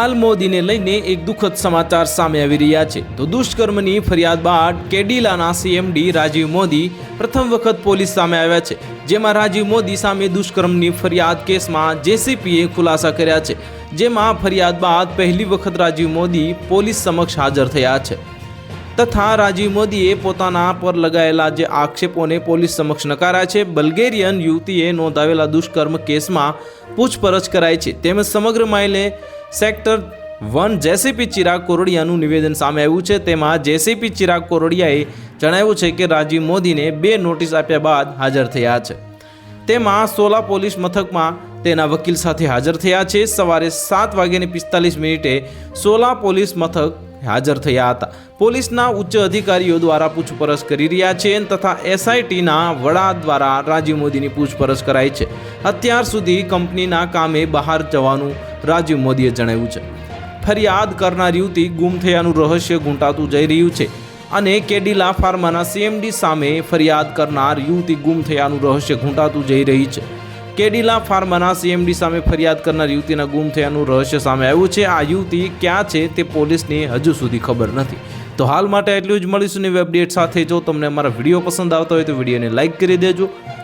હાલ મોદીને લઈને એક દુઃખદ સમાચાર સામે આવી રહ્યા છે. તો દુષ્કર્મની ફરિયાદ બાદ કેડિલાના સીએમડી રાજીવ મોદી પ્રથમ વખત પોલીસ સામે આવ્યા છે, જેમાં રાજીવ મોદી સામે દુષ્કર્મની ફરિયાદ કેસમાં જેસીપીએ ખુલાસા કર્યા છે, જેમાં ફરિયાદ બાદ પહેલી વખત રાજીવ મોદી પોલીસ સમક્ષ હાજર થયા છે. તથા રાજીવ મોદીએ પોતાના પર લગાયેલા જે આક્ષેપોને પોલીસ સમક્ષ નકાર્યા છે, બલ્ગેરિયન યુવતીએ નોંધાવેલા દુષ્કર્મ કેસમાં પૂછપરછ કરાઈ છે, તેમજ સમગ્ર માઇલે સેક્ટર વન જેસીપી ચિરાગ કોરડિયાનું નિવેદન સામે આવ્યું છે. તેમાં જેસીપી ચિરાગ કોરડિયાએ જણાવ્યું છે કે રાજીવ મોદીને બે નોટિસ આપ્યા બાદ હાજર થયા છે. તેમાં સોલા પોલીસ મથકમાં તેના વકીલ સાથે હાજર થયા છે. સવારે સાત વાગ્યાને પિસ્તાલીસ મિનિટે સોલા પોલીસ મથક હાજર થયા હતા. પોલીસના ઉચ્ચ અધિકારીઓ દ્વારા પૂછપરછ કરી રહ્યા છે તથા એસઆઈટીના વડા દ્વારા રાજીવ મોદીની પૂછપરછ કરાઈ છે. અત્યાર સુધી કંપનીના કામે બહાર જવાનું રાજીવ મોદીએ જણાવ્યું છે. ફરિયાદ કરનાર યુવતી ગુમ થયાનું રહસ્ય ગૂંટાતું જઈ રહ્યું છે અને કેડીલા ફાર્માના સીએમડી સામે ફરિયાદ કરનાર યુવતી ગુમ થયાનું રહસ્ય ઘૂંટાતું જઈ રહી છે. કેડીલા ફાર્માના સીએમડી સામે ફરિયાદ કરનાર યુવતીના ગુમ થયાનું રહસ્ય સામે આવ્યું છે. આ યુવતી ક્યાં છે તે પોલીસને હજુ સુધી ખબર નથી. તો હાલ માટે એટલું જ મળીશું નવી અપડેટ સાથે. જો તમને અમારા વીડિયો પસંદ આવતા હોય તો વિડીયોને લાઇક કરી દેજો.